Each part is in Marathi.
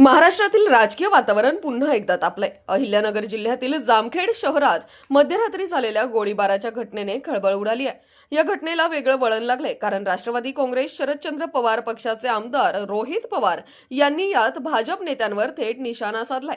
महाराष्ट्रातील राजकीय वातावरण पुन्हा एकदा तापलंय. अहिल्यानगर जिल्ह्यातील जामखेड शहरात मध्यरात्री झालेल्या गोळीबाराच्या घटनेने खळबळ उडाली आहे. या घटनेला वेगळं वळण लागलंय कारण राष्ट्रवादी काँग्रेस शरदचंद्र पवार पक्षाचे आमदार रोहित पवार यांनी यात भाजप नेत्यांवर थेट निशाणा साधलाय.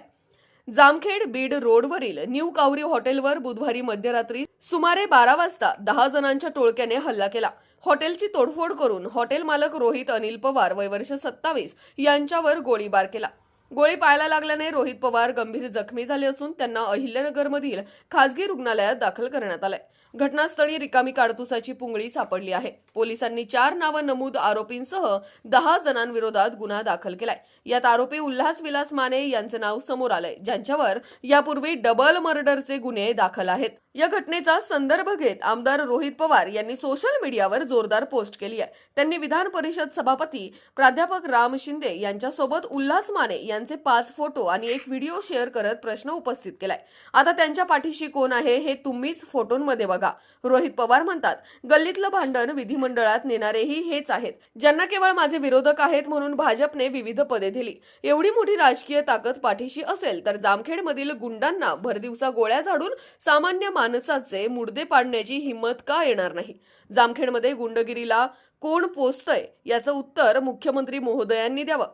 जामखेड बीड रोडवरील न्यू कावरी हॉटेलवर बुधवारी मध्यरात्री सुमारे बारा वाजता दहा जणांच्या टोळक्याने हल्ला केला. हॉटेलची तोडफोड करून हॉटेल मालक रोहित अनिल पवार वय वर्ष सत्तावीस यांच्यावर गोळीबार केला. गोळी पाहायला लागल्याने रोहित पवार गंभीर जखमी झाले असून त्यांना अहिल्यानगरमधील खासगी रुग्णालयात दाखल करण्यात आलंय. घटनास्थळी रिकामी काडतुसाची पुंगळी सापडली आहे. पोलिसांनी चार नावं नमूद आरोपींसह दहा जणांविरोधात गुन्हा दाखल केलाय. यात आरोपी उल्हास विलास माने यांचं नाव समोर आलंय ज्यांच्यावर यापूर्वी डबल मर्डरचे गुन्हे दाखल आहेत. या घटनेचा संदर्भ घेत आमदार रोहित पवार यांनी सोशल मीडियावर जोरदार पोस्ट केली आहे. त्यांनी विधान परिषद सभापती प्राध्यापक राम शिंदे यांच्यासोबत उल्हास माने यांचे पाच फोटो आणि एक व्हिडिओ शेअर करत प्रश्न उपस्थित केलाय. आता त्यांच्या पाठीशी कोण आहे हे तुम्हीच फोटोंमध्ये बघा. रोहित पवार म्हणतात गल्लीतलं भांडण विधिमंडळात नेणारेही हेच आहेत. ज्यांना केवळ माझे विरोधक आहेत म्हणून भाजपने विविध पदे दिली. एवढी मोठी राजकीय ताकद पाठीशी असेल तर जामखेडमधील गुंडांना भरदिवसा गोळ्या झाडून सामान्य माणसाचे मुडदे पाडण्याची हिंमत का येणार नाही? जामखेडमध्ये गुंडगिरीला कोण पोचतंय याचं उत्तर मुख्यमंत्री महोदयांनी द्यावं.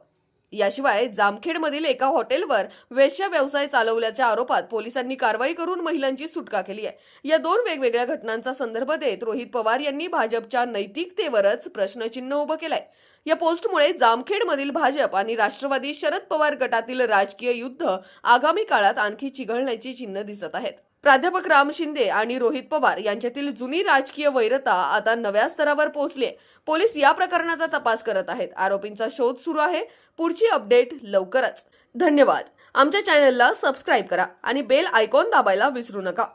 याशिवाय जामखेडमधील एका हॉटेलवर वेश्या व्यवसाय चालवल्याच्या आरोपात पोलिसांनी कारवाई करून महिलांची सुटका केली आहे. या दोन वेगवेगळ्या घटनांचा संदर्भ देत रोहित पवार यांनी भाजपच्या नैतिकतेवरच प्रश्नचिन्ह उभं केलंय. या पोस्टमुळे जामखेडमधील भाजप आणि राष्ट्रवादी शरद पवार गटातील राजकीय युद्ध आगामी काळात आणखी चिघळण्याची चिन्ह दिसत आहेत. प्राध्यापक राम शिंदे आणि रोहित पवार यांच्यातील जुनी राजकीय वैरता आता नव्या स्तरावर पोहोचली पोलीस या प्रकरणाचा तपास करत आहेत. आरोपींचा शोध सुरू आहे. पुढची अपडेट लवकरच. धन्यवाद. आमच्या चॅनलला सबस्क्राईब करा आणि बेल आयकॉन दाबायला विसरू नका.